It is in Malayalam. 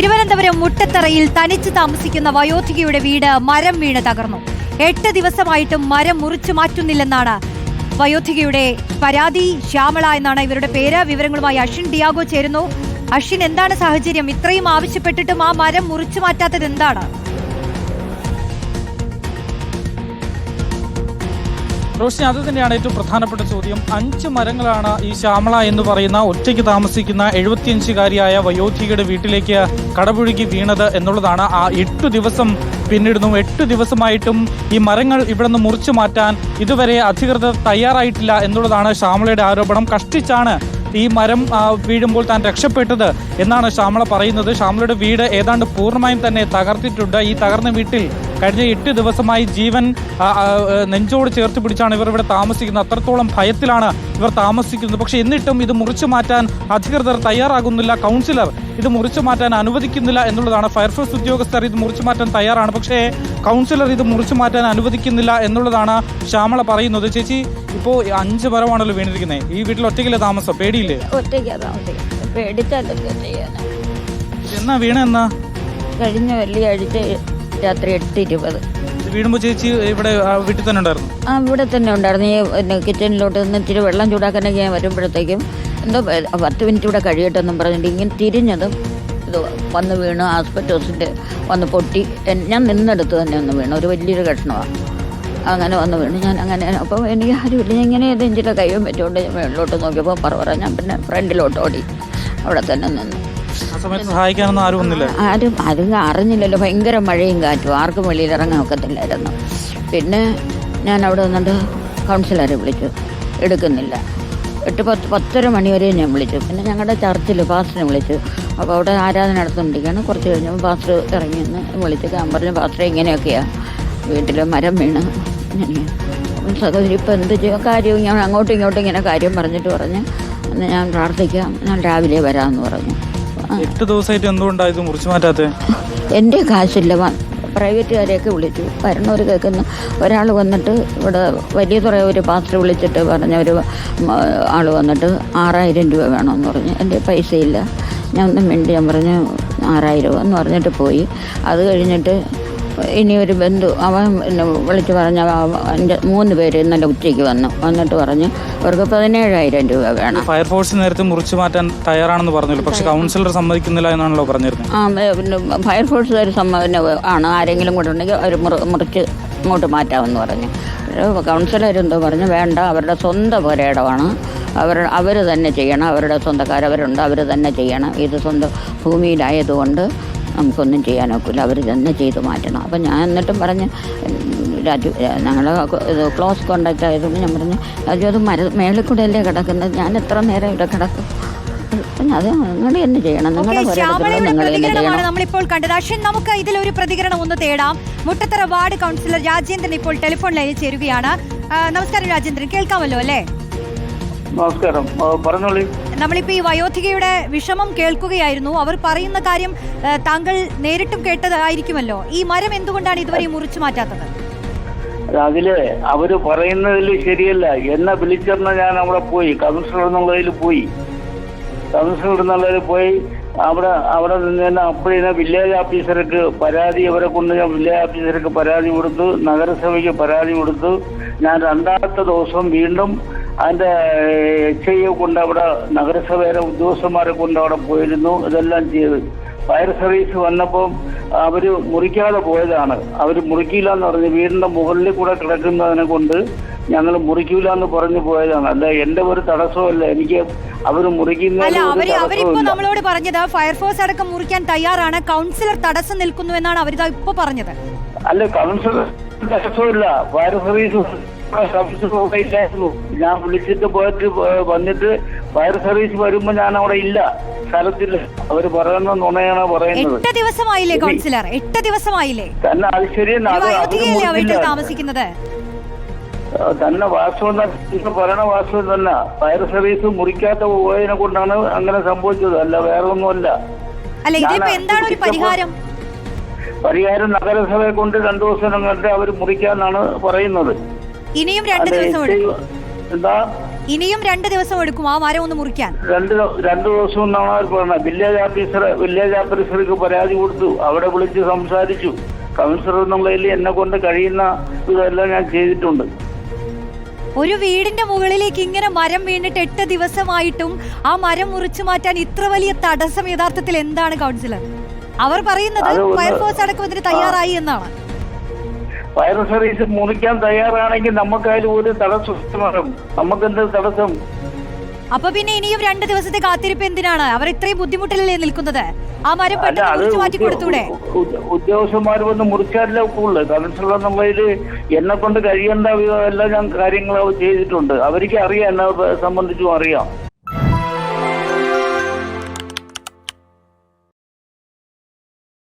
തിരുവനന്തപുരം മുട്ടത്തറയിൽ തനിച്ച് താമസിക്കുന്ന വയോധികയുടെ വീട് മരം വീണ് തകർന്നു. എട്ട് ദിവസമായിട്ടും മരം മുറിച്ചു മാറ്റുന്നില്ലെന്നാണ് വയോധികയുടെ പരാതി. ശ്യാമള എന്നാണ് ഇവരുടെ പേര്. വിവരങ്ങളുമായി അഷിൻ ഡിയാഗോ ചേരുന്നു. അഷിൻ എന്താണ് സാഹചര്യം? ഇത്രയും ആവശ്യപ്പെട്ടിട്ടും ആ മരം മുറിച്ചു മാറ്റാത്തത് എന്താണ്? റോഷിനി അത് തന്നെയാണ് ഏറ്റവും പ്രധാനപ്പെട്ട ചോദ്യം. അഞ്ച് മരങ്ങളാണ് ഈ ശ്യാമള എന്ന് പറയുന്ന ഒറ്റയ്ക്ക് താമസിക്കുന്ന എഴുപത്തിയഞ്ചുകാരിയായ വയോധികയുടെ വീട്ടിലേക്ക് കടപുഴുകി വീണത് എന്നുള്ളതാണ്. ആ എട്ടു ദിവസം പിന്നിടുന്നു. എട്ട് ദിവസമായിട്ടും ഈ മരങ്ങൾ ഇവിടെ നിന്ന് മുറിച്ചു മാറ്റാൻ ഇതുവരെ അധികൃതർ തയ്യാറായിട്ടില്ല എന്നുള്ളതാണ് ശ്യാമളയുടെ ആരോപണം. കഷ്ടിച്ചാണ് ഈ മരം വീഴുമ്പോൾ താൻ രക്ഷപ്പെട്ടത് എന്നാണ് ശ്യാമള പറയുന്നത്. ശ്യാമളയുടെ വീട് ഏതാണ്ട് പൂർണമായും തന്നെ തകർത്തിട്ടുണ്ട്. ഈ തകർന്ന വീട്ടിൽ കഴിഞ്ഞ എട്ട് ദിവസമായി ജീവൻ നെഞ്ചോട് ചേർത്ത് പിടിച്ചാണ് ഇവർ ഇവിടെ താമസിക്കുന്നത്. അത്രത്തോളം ഭയത്തിലാണ് ഇവർ താമസിക്കുന്നത്. പക്ഷെ എന്നിട്ടും ഇത് മുറിച്ചു മാറ്റാൻ അധികൃതർ തയ്യാറാകുന്നില്ല. കൗൺസിലർ ഇത് മുറിച്ചു മാറ്റാൻ അനുവദിക്കുന്നില്ല എന്നുള്ളതാണ്. ഫയർഫോഴ്സ് ഉദ്യോഗസ്ഥർ ഇത് മുറിച്ചു മാറ്റാൻ തയ്യാറാണ്. പക്ഷേ കൗൺസിലർ ഇത് മുറിച്ചു മാറ്റാൻ അനുവദിക്കുന്നില്ല എന്നുള്ളതാണ് ശ്യാമള പറയുന്നത്. ചേച്ചി ഇപ്പോൾ അഞ്ച് മരമാണല്ലോ വീണിരിക്കുന്നത് ഈ വീട്ടിൽ ഒറ്റയ്ക്കല്ലേ താമസം? പേടിയില്ലേ? എന്നാ വീണ എന്നാ? കഴിഞ്ഞ വെള്ളിയാഴ്ച രാത്രി എട്ട് ഇരുപത് ഇത് ചേച്ചി ഇവിടെ ആ, വീട്ടിൽ തന്നെ ഉണ്ടായിരുന്നു? ആ ഇവിടെ തന്നെ ഉണ്ടായിരുന്നു. ഈ പിന്നെ കിച്ചണിലോട്ട് നിന്ന് ഇച്ചിരി വെള്ളം ചൂടാക്കാനൊക്കെ ഞാൻ വരുമ്പോഴത്തേക്കും എന്തോ പത്ത് മിനിറ്റ് ഇവിടെ കഴിയട്ടെന്നും പറഞ്ഞിട്ട് ഇങ്ങനെ തിരിഞ്ഞതും ഇത് വന്ന് വീണ് ആസ്പെറ്റോസിന്റെ വന്ന് പൊട്ടി. ഞാൻ നിന്നെടുത്ത് തന്നെ ഒന്ന് വീണു. ഒരു വലിയൊരു കഷ്ണമാണ് അങ്ങനെ വന്ന് വീണു. ഞാൻ അങ്ങനെ അപ്പോൾ എനിക്ക് ആരുമില്ല. ഞാൻ ഇങ്ങനെ ഇത് എഞ്ചിന്റെ കൈയും പറ്റുകൊണ്ട് ഞാൻ മേളിലോട്ട് നോക്കിയപ്പോൾ പറ ഞാൻ പിന്നെ ഫ്രണ്ടിലോട്ട് ഓടി. അവിടെ തന്നെ നിന്നു. സഹായിക്കാനൊന്നും ആരും ഒന്നില്ല ആരും ആരും അറിഞ്ഞില്ലല്ലോ. ഭയങ്കര മഴയും കാറ്റും. ആർക്കും വെളിയിൽ ഇറങ്ങാൻ ഒക്കത്തില്ലായിരുന്നു. പിന്നെ ഞാൻ അവിടെ വന്നിട്ട് കൗൺസിലറെ വിളിച്ചു. എടുക്കുന്നില്ല. എട്ട് പത്ത് പത്തര മണി ഞാൻ വിളിച്ചു. പിന്നെ ഞങ്ങളുടെ ചർച്ചിൽ പാസ്റ്ററിനെ വിളിച്ചു. അപ്പോൾ അവിടെ ആരാധന നടത്തുകൊണ്ടിരിക്കുകയാണ്. കുറച്ച് കഴിഞ്ഞപ്പോൾ പാസ്റ്റർ ഇറങ്ങി നിന്ന് വിളിച്ചു ഞാൻ പറഞ്ഞു പാസ്റ്റർ ഇങ്ങനെയൊക്കെയാണ് വീട്ടിൽ മരം വീണ്. അപ്പം സഹോദരി ഇപ്പം എന്ത് ചെയ്യും? കാര്യവും ഞാൻ അങ്ങോട്ടും ഇങ്ങോട്ടും ഇങ്ങനെ കാര്യം പറഞ്ഞിട്ട് പറഞ്ഞ്. "എന്നാ ഞാൻ പ്രാർത്ഥിക്കാം. ഞാൻ രാവിലെ വരാമെന്ന് പറഞ്ഞു. എട്ട് ദിവസമായിട്ട് എന്തുകൊണ്ടാണ് ഇത് മുറിച്ചു മാറ്റാത്തത് എന്റെ കാശില്ല. പ്രൈവറ്റുകാരെയൊക്കെ വിളിച്ചു. വരണവർ കേൾക്കുന്നു. ഒരാൾ വന്നിട്ട് ഇവിടെ വലിയ തുറ ഒരു പാസ്റ്റർ വിളിച്ചിട്ട് പറഞ്ഞ ഒരു ആൾ വന്നിട്ട് ആറായിരം രൂപ വേണമെന്ന് പറഞ്ഞു. എന്റെ പൈസയില്ല. ഞാൻ ഒന്നും വേണ്ടി ഞാൻ പറഞ്ഞു ആറായിരം എന്ന് പറഞ്ഞിട്ട് പോയി. അത് കഴിഞ്ഞിട്ട് ഇനി ഒരു ബന്ധു അവൻ വിളിച്ചു വിളിച്ച് പറഞ്ഞ എന്റെ മൂന്ന് പേര് ഇന്നലെ ഉച്ചയ്ക്ക് വന്നു. വന്നിട്ട് പറഞ്ഞു അവർക്ക് പതിനേഴായിരം രൂപ വേണം. ഫയർഫോഴ്സ് നേരത്തെ മുറിച്ചു മാറ്റാൻ തയ്യാറാണെന്ന് പറഞ്ഞു പക്ഷെ കൗൺസിലർ സമ്മതിക്കുന്നില്ല എന്നാണല്ലോ പറഞ്ഞിരുന്നത്. ആ പിന്നെ പിന്നെ ഫയർഫോഴ്സുകാർ സമ്മതം ആണ്. ആരെങ്കിലും കൂടെ ഉണ്ടെങ്കിൽ അവർ മുറിച്ച് ഇങ്ങോട്ട് മാറ്റാമെന്ന് പറഞ്ഞു. കൗൺസിലർ എന്തോ പറഞ്ഞു വേണ്ട അവരുടെ സ്വന്തം പുരയിടമാണ് അവർ അവർ തന്നെ ചെയ്യണം. അവരുടെ സ്വന്തക്കാരവരുണ്ട് അവർ തന്നെ ചെയ്യണം. ഇത് സ്വന്തം ഭൂമിയിലായതുകൊണ്ട് നമുക്കൊന്നും ചെയ്യാൻ ഒക്കില്ല അവർ തന്നെ ചെയ്ത് മാറ്റണം. അപ്പം ഞാൻ എന്നിട്ടും പറഞ്ഞ് രാജു ഞങ്ങൾ ക്ലോസ് കോണ്ടാക്ട് ആയതുകൊണ്ട് ഞാൻ പറഞ്ഞു രാജു അത് മര മേളിൽ കൂടെ അല്ലേ കിടക്കുന്നത്? ഞാൻ എത്ര നേരം ഇവിടെ കിടക്കും? പിന്നെ അത് നിങ്ങൾ തന്നെ ചെയ്യണം? നിങ്ങളുടെ നമ്മളിപ്പോൾ കണ്ടത്. അശ്വിൻ നമുക്ക് ഇതിലൊരു പ്രതികരണം ഒന്ന് തേടാം. മുട്ടത്തറ വാർഡ് കൗൺസിലർ രാജേന്ദ്രൻ ഇപ്പോൾ ടെലിഫോൺ ലൈനിൽ ചേരുകയാണ് നമസ്കാരം രാജേന്ദ്രൻ. കേൾക്കാമല്ലോ അല്ലേ? നമസ്കാരം. പറഞ്ഞോളി. നമ്മളിപ്പോ ഈ വയോധികയുടെ വിഷമം കേൾക്കുകയായിരുന്നു. അവർ പറയുന്ന കാര്യം താങ്കൾ നേരിട്ടും കേട്ടതായിരിക്കുമല്ലോ. ഈ മരം എന്തുകൊണ്ടാണ് ഇതുവരെ മുറിച്ചു മാറ്റാത്തത്? അതിൽ അവർ പറയുന്നതിൽ ശരിയല്ല. എന്നെ വിളിച്ചെന്ന ഞാൻ അവിടെ പോയി. കൗൺസിലർ എന്നുള്ളതിൽ പോയി. കൗൺസിലർ എന്നുള്ളതിൽ പോയി. അവിടെ അവിടെ നിന്ന് തന്നെ അപ്പോഴേ വില്ലേജ് ഓഫീസർക്ക് പരാതി അവരെ കൊണ്ട് ഞാൻ വില്ലേജ് ഓഫീസർക്ക് പരാതി കൊടുത്തു. നഗരസഭയ്ക്ക് പരാതി കൊടുത്തു. ഞാൻ രണ്ടാമത്തെ ദിവസം വീണ്ടും അതിന്റെ എച്ച് ഐ കൊണ്ട് അവിടെ നഗരസഭയുടെ ഉദ്യോഗസ്ഥന്മാരെ കൊണ്ട് അവിടെ പോയിരുന്നു. ഇതെല്ലാം ചെയ്ത്. ഫയർ സർവീസ് വന്നപ്പോൾ അവർ മുറിക്കാതെ പോയതാണ്. അവർ മുറിക്കില്ല എന്ന് പറഞ്ഞ് വീടിന്റെ മുകളിൽ കൂടെ കിടക്കുന്നതിനെ കൊണ്ട് ഞങ്ങൾ മുറിക്കൂല എന്ന് പറഞ്ഞു പോയതാണ്. അല്ല എന്റെ ഒരു തടസ്സമല്ല എനിക്ക് അവർ അവർ അവരിപ്പോ നമ്മളോട് പറഞ്ഞത് ഫയർഫോഴ്സ് അടക്കം മുറിക്കാൻ തയ്യാറാണ്. കൗൺസിലർ തടസ്സം നിൽക്കുന്നു എന്നാണ് അവരിതാ ഇപ്പൊ പറഞ്ഞത്. അല്ല കൗൺസിലർ തടസ്സമില്ല ഫയർ സർവീസ് ഇല്ലായിരുന്നു. ഞാൻ വിളിച്ചിട്ട് പോയിട്ട് വന്നിട്ട് ഫയർ സർവീസ് വരുമ്പോ ഞാൻ അവിടെ ഇല്ല. സ്ഥലത്തില്ല. അവർ പറയുന്ന നുണയാണ് പറയുന്നത്. എട്ട് ദിവസമായില്ലേ കൗൺസിലർ എട്ട് ദിവസമായില്ലേ? തന്നെ അത് ശരിയെന്ന് ഒരു അത് അവർ വയോധികയല്ലേ ആ വീട്ടിൽ മുറിക്കില്ല താമസിക്കുന്നത് തന്നെ വാസ്തവം പറയണ വാസ്തവം തന്നെ. ഫയർ സർവീസ് മുറിക്കാത്ത പോയതിനെ കൊണ്ടാണ് അങ്ങനെ സംഭവിച്ചത്. അല്ല വേറെ ഒന്നുമല്ല അല്ല ഇതിപ്പോ എന്താണ് ഒരു പരിഹാരം? പരിഹാരം നഗരസഭയെ കൊണ്ട് രണ്ടു ദിവസം അങ്ങനത്തെ അവർ മുറിക്കാന്നാണ് പറയുന്നത്. ഇനിയും രണ്ട് ദിവസം എടുക്കും. എന്താ? ഇനിയും രണ്ട് ദിവസം എടുക്കും ആ മരം ഒന്ന് മുറിക്കാൻ. രണ്ട് രണ്ട് ദിവസം എന്നാണ് അവർ പറഞ്ഞത്. വില്ലേജ് ഓഫീസർ വില്ലേജ് ഓഫീസർക്ക് പരാതി കൊടുത്തു. അവിടെ വിളിച്ച് സംസാരിച്ചു. കൗൺസിലർ എന്നുള്ളതിൽ എന്നെ കൊണ്ട് കഴിയുന്ന ഇതെല്ലാം ഞാൻ ചെയ്തിട്ടുണ്ട്. ഒരു വീടിന്റെ മുകളിലേക്ക് ഇങ്ങനെ മരം വീണിട്ട് എട്ട് ദിവസമായിട്ടും ആ മരം മുറിച്ചു മാറ്റാൻ ഇത്ര വലിയ തടസ്സം യഥാർത്ഥത്തിൽ എന്താണ് കൗൺസിലർ? അവർ പറയുന്നത് ഫയർഫോഴ്സ് അടക്കം ഇതിന് തയ്യാറായി എന്നാണ്. ഫയർ സർവീസ് മുറിക്കാൻ തയ്യാറാണെങ്കിൽ നമുക്കതിൽ ഒരു തടസ്സം നമുക്കെന്ത് തടസ്സം? അപ്പൊ പിന്നെ ഇനിയും രണ്ട് ദിവസത്തെ കാത്തിരിപ്പ് എന്തിനാണ്? അവർ ഇത്രയും ബുദ്ധിമുട്ടിലല്ലേ നിൽക്കുന്നത്? ആ മരം അല്ല പെട്ടെന്ന് മാറ്റി കൊടുത്തൂടെ? ഉദ്യോ- ഉദ്യോഗസ്ഥന്മാർ വന്ന് മുറിച്ചാലേ ഒക്കുള്ളൂ കൗൺസിലർ എന്നുള്ളതിൽ എന്നെ കൊണ്ട് കഴിയേണ്ട എല്ലാം ഞാൻ കാര്യങ്ങൾ ചെയ്തിട്ടുണ്ട്. അവർക്ക് അറിയാം എന്നെ സംബന്ധിച്ചും അറിയാം.